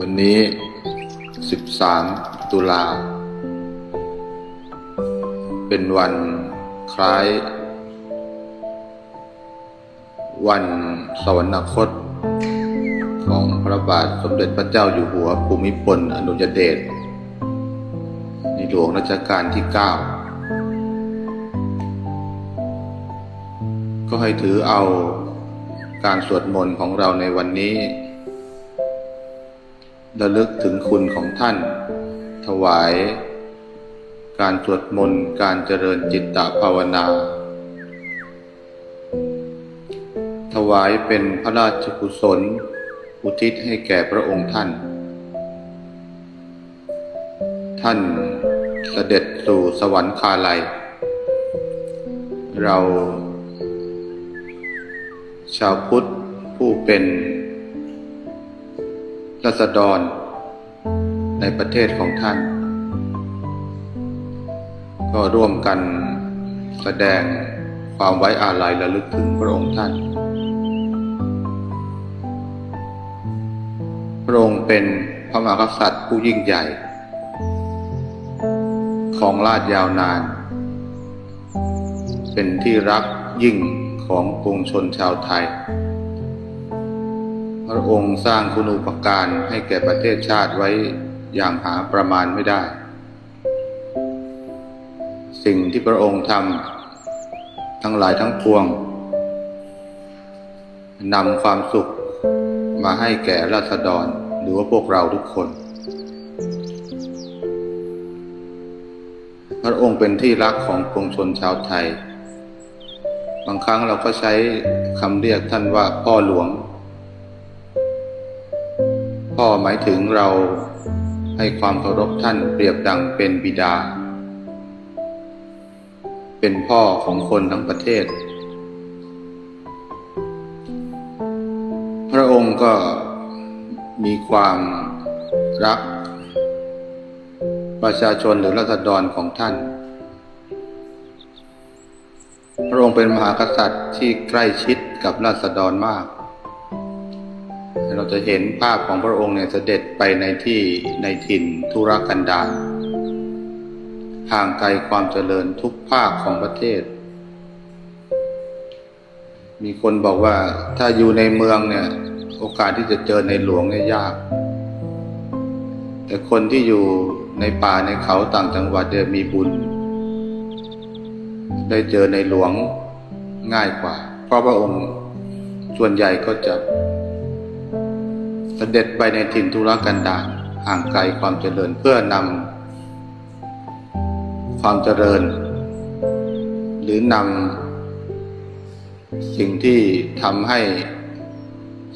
วันนี้ 13 ตุลา เป็นวันคล้าย วันสวรรคต ของพระบาทสมเด็จพระเจ้าอยู่หัวภูมิพลอดุลยเดชในหลวงรัชกาลที่ 9 ก็ให้ถือเอาการสวดมนต์ของเราในวันนี้ ระลึกถึงคุณของท่าน ถวาย การสวดมนต์การเจริญจิตตภาวนา ถวายเป็นพระราชกุศล อุทิศให้แก่พระองค์ท่าน ท่านเสด็จสู่สวรรคาลัย เรา ชาวพุทธผู้เป็น รัษฎร ในประเทศของท่าน ก็ร่วมกันแสดงความไว้อาลัยระลึกถึงพระองค์ท่าน พระองค์เป็นพระมหากษัตริย์ผู้ยิ่งใหญ่ ของราชยาวนาน เป็นที่รักยิ่งของปวงชนชาวไทย ระองค์สร้างคุณูปการให้แก่ประเทศชาติไว้อย่างหาประมาณไม่ได้ สิ่งที่พระองค์ทำทั้งหลายทั้งปวงนำความสุขมาให้แก่ราษฎรหรือว่าพวกเราทุกคน พระองค์เป็นที่รักของปวงชนชาวไทย บางครั้งเราก็ใช้คำเรียกท่านว่าพ่อหลวง พ่อหมายถึงเราให้ความเคารพท่านเปรียบดังเป็นบิดา เป็นพ่อของคนทั้งประเทศ พระองค์ก็มีความรัก ประชาชนหรือราษฎรของท่าน พระองค์เป็นมหากษัตริย์ที่ใกล้ชิดกับราษฎรมาก เราจะเห็นภาพของพระองค์เนี่ยเสด็จไปในที่ในถิ่นธุรกันดารห่างไกลความเจริญทุกภาคของประเทศ มีคนบอกว่าถ้าอยู่ในเมืองเนี่ย โอกาสที่จะเจอในหลวงเนี่ยยาก แต่คนที่อยู่ในป่าในเขาต่างจังหวัดเดียมีบุญ ได้เจอในหลวงง่ายกว่า เพราะพระองค์ส่วนใหญ่ก็จะ สด็จไปในถิ่นธุรกันดารห่างไกลความเจริญเพื่อนำความเจริญ หรือนำสิ่งที่ทำให้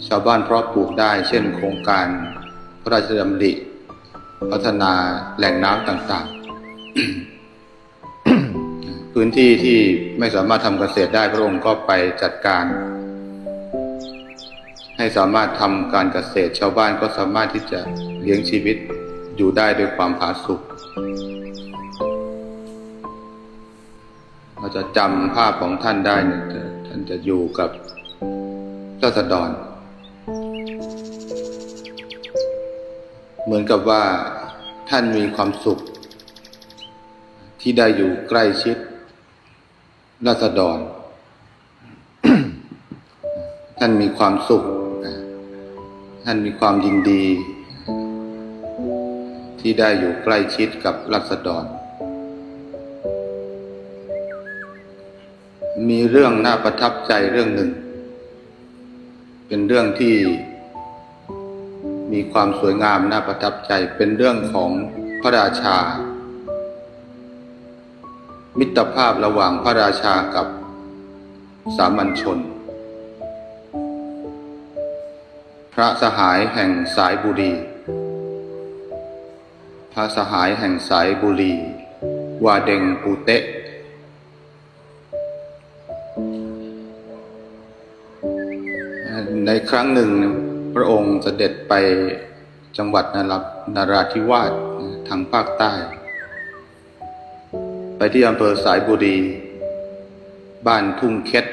ชาวบ้านเพาะปลูกได้ เช่นโครงการพระราชดำริพัฒนาแหล่งน้ำต่างๆ พื้นที่ที่ไม่สามารถทำเกษตรได้พระองค์ก็ไปจัดการ ให้สามารถทำการเกษตรชาวบ้านก็สามารถที่จะเลี้ยงชีวิตอยู่ได้ด้วยความผาสุกเราจะจำภาพของท่านได้เนี่ยท่านจะอยู่กับราษฎร เหมือนกับว่าท่านมีความสุข ที่ได้อยู่ใกล้ชิดราษฎร ท่านมีความสุข ท่านมีความยินดี ที่ได้อยู่ใกล้ชิดกับรัษฎร มีเรื่องน่าประทับใจเรื่องหนึ่ง เป็นเรื่องที่มีความสวยงามน่าประทับใจเป็นเรื่องของพระราชา มิตรภาพระหว่างพระราชากับสามัญชน พระสหายแห่งสายบุรี พระสหายแห่งสายบุรี วาเดงปูเตะ ในครั้งหนึ่งพระองค์เสด็จไปจังหวัดนรานาราธิวาสทางภาคใต้ ไปที่อำเภอสายบุรี บ้านทุ่งเค็ด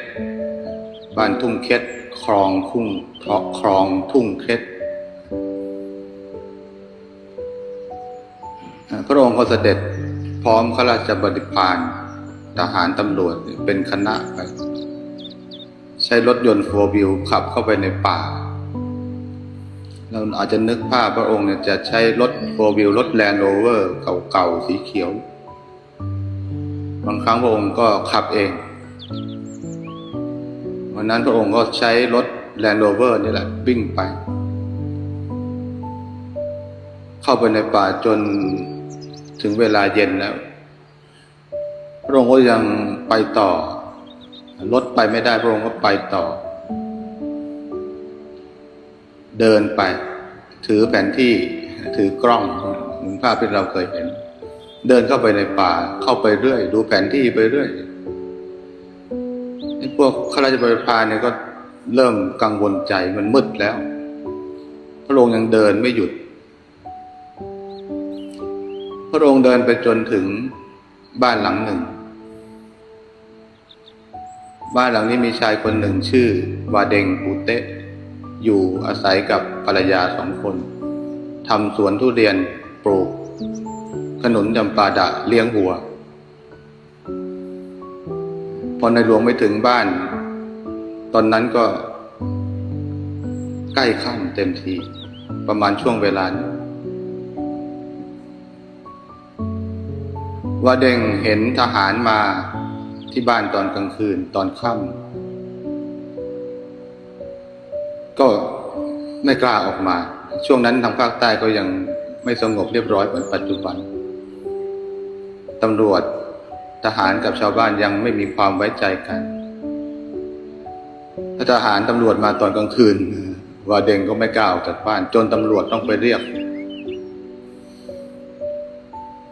บ้านทุ่งเค็ด คลองทุ่งเคลองทุ่งเคล็ดพระองค์ก็เสด็จพร้อมข้าราชบริพารทหารตำรวจเป็นคณะไป ใช้รถยนต์โฟร์วิวขับเข้าไปในป่า เราอาจจะนึกภาพพระองค์เนี่ยจะใช้รถโฟร์วิวรถแลนด์โรเวอร์เก่าๆสีเขียว บางครั้งพระองค์ก็ขับเอง วันนั้นพระองค์ก็ใช้รถแลนด์โรเวอร์นี่แหละวิ่งไป เข้าไปในป่าจนถึงเวลาเย็นแล้ว พระองค์ก็ยังไปต่อ รถไปไม่ได้พระองค์ก็ไปต่อ เดินไป ถือแผนที่ถือกล้องเหมือนภาพที่เราเคยเห็น เดินเข้าไปในป่าเข้าไปเรื่อย ดูแผนที่ไปเรื่อย พวกข้าราชบริพารเนี่ยก็เริ่มกังวลใจมันมืดแล้ว พระองค์ยังเดินไม่หยุด พระองค์เดินไปจนถึงบ้านหลังหนึ่ง บ้านหลังนี้มีชายคนหนึ่งชื่อ วาเดงปูเตะอยู่อาศัยกับภรรยาสองคนทำสวนทุเรียนปลูก ขนุนจำปาดะเลี้ยงวัว พอในหลวงไม่ถึงบ้าน ตอนนั้นก็ใกล้ค่ำเต็มที ประมาณช่วงเวลานว่าเด้งเห็นทหารมาที่บ้านตอนกลางคืนตอนค่ำก็ไม่กล้าออกมา ช่วงนั้นทางภาคใต้ก็ยังไม่สงบเรียบร้อยเหมือนปัจจุบันตำรวจ ทหารกับชาวบ้านยังไม่มีความไว้ใจกัน ถ้าทหารตำรวจมาตอนกลางคืนว่าเด้งก็ไม่กล้าออกจากบ้าน จนตำรวจต้องไปเรียก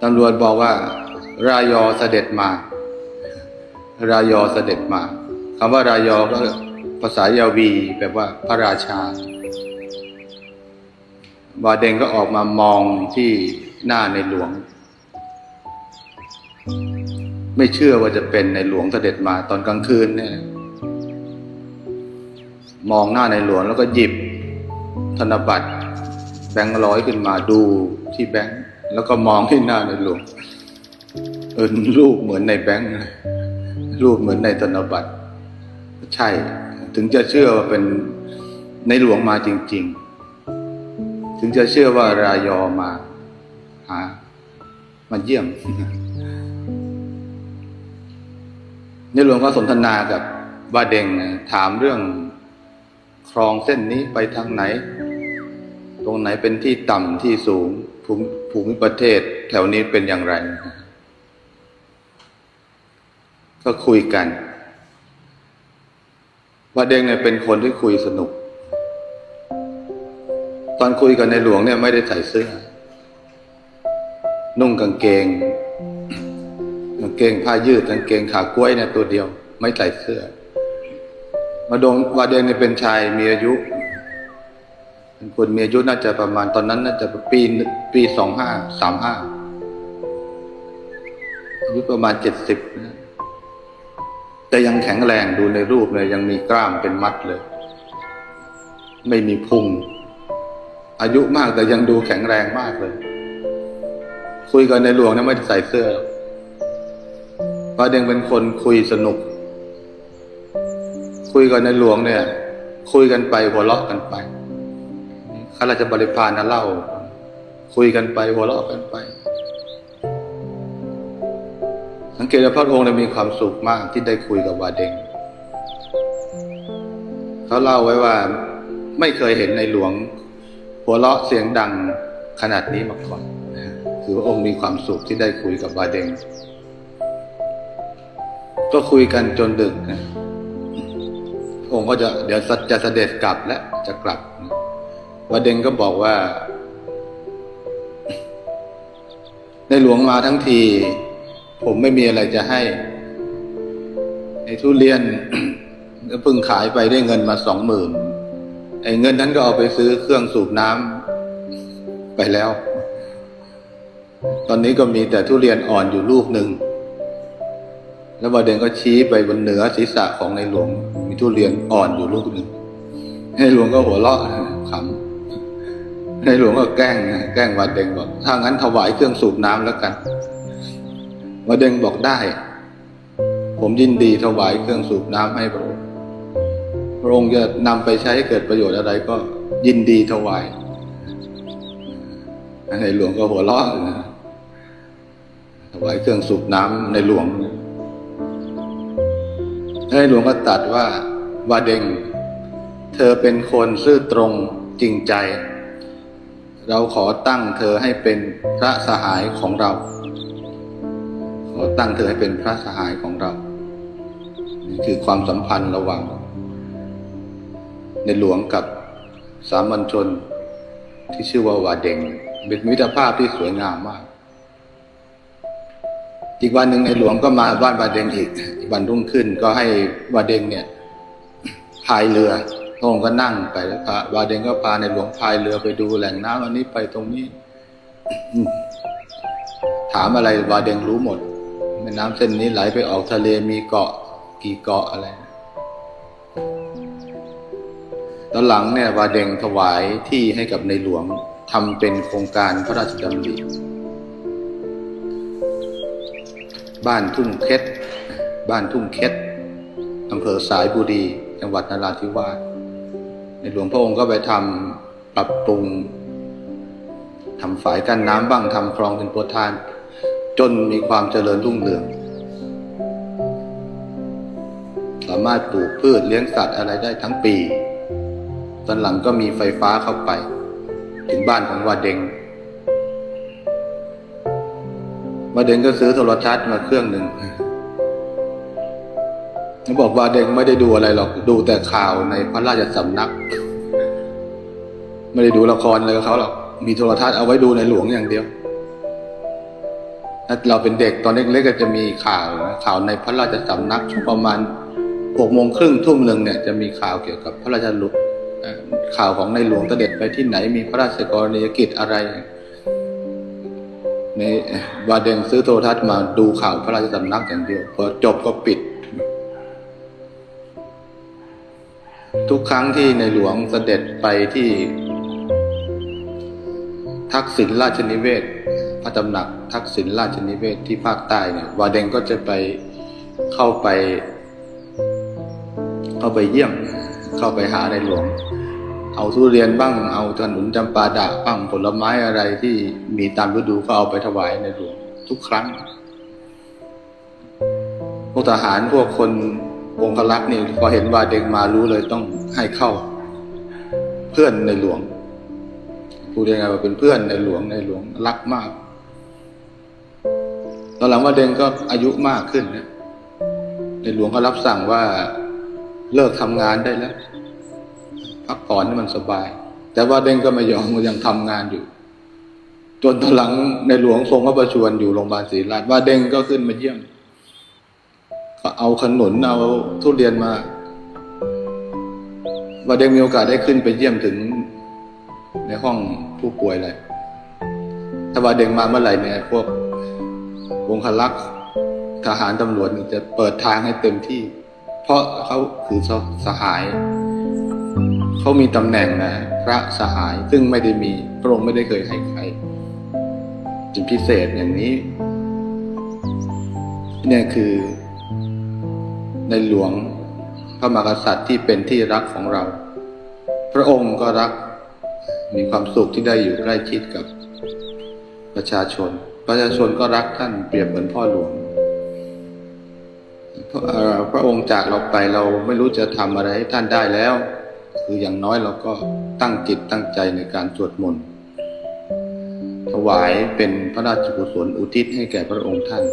ตำรวจบอกว่า รายอเสด็จมา รายอเสด็จมาคำว่ารายอก็ภาษายาวีแปลว่าพระราชาบาเดงก็ออกมามองที่หน้าในหลวง ไม่เชื่อว่าจะเป็นในหลวงเสด็จมาตอนกลางคืนเนี่ยมองหน้าในหลวงแล้วก็หยิบ ธนบัตร แบงค์ร้อยขึ้นมาดูที่แบงค์แล้วก็มองที่หน้าในหลวงเออรูปเหมือนในแบงค์เลยรูปเหมือนในธนบัตร ใช่ ถึงจะเชื่อว่าเป็นในหลวงมาจริง ๆ ถึงจะเชื่อว่ารายอมาหามาเยี่ยม ในหลวงก็สนทนากับบาเดงถามเรื่องคลองเส้นนี้ไปทางไหน ตรงไหนเป็นที่ต่ำที่สูงภูมิภูมิประเทศแถวนี้เป็นอย่างไร ก็คุยกันบาเดงเนี่ยเป็นคนที่คุยสนุก ตอนคุยกับในหลวงเนี่ยไม่ได้ใส่เสื้อ นุ่งกางเกง เกงผ้ายืดกางเกงขากล้วยเนี่ยตัวเดียว ไม่ใส่เสื้อ มาดงวาเดงเนี่ยเป็นชายมีอายุเป็นคนมีอายุน่าจะประมาณตอนนั้น น่าจะปีปีสองห้าสามห้าอายุประมาณเจ็ดสิบนะแต่ยังแข็งแรงดูในรูปเลยยังมีกล้ามเป็นมัดเลย ไม่มีพุงอายุมากแต่ยังดูแข็งแรงมากเลย คุยกันในหลวงเนี่ยไม่ใส่เสื้อ พระเดงเป็นคนคุยสนุก คุยกันในหลวงเนี่ย คุยกันไปหัวเราะกันไปข้าราชบริพารนะเล่า คุยกันไปหัวเราะกันไป สังเกตว่าพระองค์มีความสุขมากที่ได้คุยกับวาเดงเขาเล่าไว้ว่าไม่เคยเห็นในหลวง หัวเราะเสียงดังขนาดนี้มาก่อนคือพระองค์มีความสุขที่ได้คุยกับวาเดง ก็คุยกันจนดึกนะองค์ก็จะเดี๋ยวจะเสด็จกลับและจะกลับวาเดงก็บอกว่า ในหลวงมาทั้งที ผมไม่มีอะไรจะให้ ไอ้ทุเรียนก็เพิ่งขายไปได้เงินมาสองหมื่นไอ้เงินนั้นก็เอาไปซื้อเครื่องสูบน้ำไปแล้ว ตอนนี้ก็มีแต่ทุเรียนอ่อนอยู่ลูกหนึ่ง แล้วบาเดนก็ชี้ไปบนเหนือศีรษะของในหลวง มีทุเรียนอ่อนอยู่ลูกหนึ่งในหลวงก็หัวเราะขำในหลวงก็แกล้งแกล้งวาเดงบอกถ้างั้นถวายเครื่องสูบน้ำแล้วกันวาเดงบอกได้ ผมยินดีถวายเครื่องสูบน้ำให้พระองค์พระองค์จะนำไปใช้ให้เกิดประโยชน์อะไรก็ยินดีถวายในหลวงก็หัวเราะนะถวายเครื่องสูบน้ำในหลวง ในหลวงก็ตัดว่าวาเดง เธอเป็นคนซื่อตรงจริงใจ เราขอตั้งเธอให้เป็นพระสหายของเรา ขอตั้งเธอให้เป็นพระสหายของเรา นี่คือความสัมพันธ์ระหว่าง ในหลวงกับสามัญชนที่ชื่อว่าวาเดง เป็นมิตรภาพที่สวยงามมาก อีกวันหนึ่งในหลวงก็มาบ้านวาเดงอีกวันรุ่งขึ้นก็ให้วาเดงเนี่ยพายเรือพระองค์ก็นั่งไปแล้วพระวาเดงก็พาในหลวงพายเรือไปดูแหล่งน้ำอันนี้ไปตรงนี้ ถามอะไรวาเดงรู้หมดแม่น้ำเส้นนี้ไหลไปออกทะเลมีเกาะกี่เกาะอะไรตอนหลังเนี่ยวาเดงถวายที่ให้กับในหลวงทำเป็นโครงการพระราชดำริ บ้านทุ่งเคสบ้านทุ่งเคสอำเภอสายบุรี จังหวัดนราธิวาสในหลวงพระองค์ก็ไปทำปรับปรุงทำฝายกั้นน้ำบ้างทำคลองเป็นตัวทาน จนมีความเจริญรุ่งเรือง สามารถปลูกพืชเลี้ยงสัตว์อะไรได้ทั้งปี ตอนหลังก็มีไฟฟ้าเข้าไป ถึงบ้านของวาเดง วาเดงก็ซื้อโทรทัศน์มาเครื่องหนึ่งเขาบอกว่าเดงไม่ได้ดูอะไรหรอก ดูแต่ข่าวในพระราชสำนัก ไม่ได้ดูละครอะไรกับเขาหรอกมีโทรทัศน์เอาไว้ดูในหลวงอย่างเดียวถ้าเราเป็นเด็กตอนเล็กๆก็จะมีข่าวข่าวในพระราชสำนักช่วงประมาณหกโมงครึ่งทุ่มหนึ่งเนี่ยจะมีข่าวเกี่ยวกับพระราชลุข่าวของในหลวงเสด็จไปที่ไหนมีพระราชกรณียกิจอะไร ในวาเดงซื้อโทรทัศน์มาดูข่าวพระราชสำนักอย่างเดียวพอจบก็ปิด ทุกครั้งที่ในหลวงเสด็จไปที่ ทักษิณราชนิเวศ พระตำหนักทักษิณราชนิเวศที่ภาคใต้เนี่ยวาเดงก็จะไปเข้าไป เข้าไปเยี่ยม เข้าไปหาในหลวง เอาทุเรียนบ้างเอาขนุนจำปาดะบ้างผลไม้อะไรที่มีตามฤดูก็เอาไปถวายในหลวงทุกครั้งพวกทหารพวกคนองครักษ์นี่พอเห็นว่าเดงมารู้เลยต้องให้เข้า เพื่อนในหลวงพูดยังไงว่าเป็นเพื่อนในหลวงในหลวงรักมาก ตอนหลังว่าเดงก็อายุมากขึ้นนะในหลวงก็รับสั่งว่าเลิกทำงานได้แล้ว พักผ่อนให้มันสบาย แต่ว่าเด้งก็ไม่ยอมยังทำงานอยู่ จนตอนหลังในหลวงทรงพระประชวรอยู่โรงพยาบาลศรีราชว่าเด้งก็ขึ้นมาเยี่ยมก็เอาขนุนเอาทุเรียนมาว่าเด้งมีโอกาสได้ขึ้นไปเยี่ยมถึงในห้องผู้ป่วยเลยถ้าว่าเด็กมาเมื่อไหร่เนี่ยพวกวงคลักษ์ทหารตำรวจจะเปิดทางให้เต็มที่ เพราะเขาคือสหาย เขามีตำแหน่งนะพระสหายซึ่งไม่ได้มีพระองค์ไม่ได้เคยให้ใครเป็นพิเศษอย่างนี้ เนี่ยคือในหลวงพระมหากษัตริย์ที่เป็นที่รักของเรา พระองค์ก็รักมีความสุขที่ได้อยู่ใกล้ชิดกับประชาชน ประชาชนก็รักท่านเปรียบเหมือนพ่อหลวงพระเอ่อพระองค์จากเราไปเราไม่รู้จะทำอะไรให้ท่านได้แล้ว คืออย่างน้อยเราก็ตั้งจิตตั้งใจในการสวดมนต์ถวายเป็นพระราชกุศลอุทิศให้แก่พระองค์ท่าน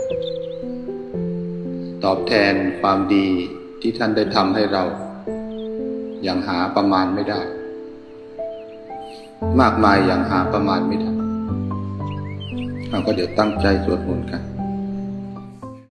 ตอบแทนความดีที่ท่านได้ทำให้เรา อย่างหาประมาณไม่ได้ มากมายอย่างหาประมาณไม่ได้เราก็เดี๋ยวตั้งใจสวดมนต์กัน